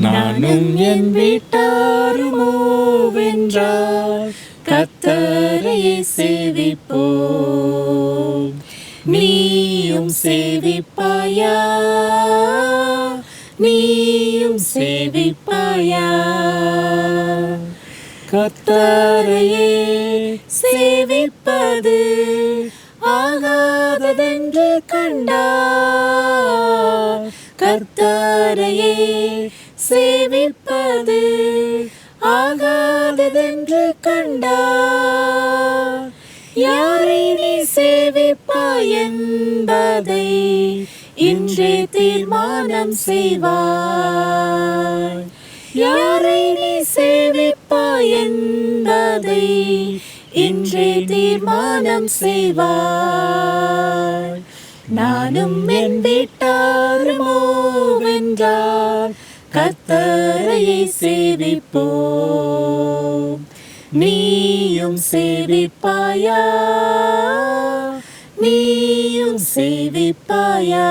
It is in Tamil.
நானும் என் வீட்டாருமோ வென்றால் கத்தரையே சேவிப்போம். நீயும் சேவிப்பாயா? நீயும் சேவிப்பாயா? கத்தரையே சேவிப்பது ஆகாததென்று கண்டார் கர்த்தரையே சேவிப்பது ஆகாததென்று கண்டார். யாரை நீ சேவிப்பாய் என்பதை இன்றே தீர்மானம் செய்வார் யாரை நீ சேவிப்பாய் என்பதை இன்றே தீர்மானம் செய்வார் நானும் என் வீட்டாருமோ வென்றார் கத்தரையை சேவிப்போம். நீயும் சேவிப்பாயா? நீயும் சேவிப்பாயா?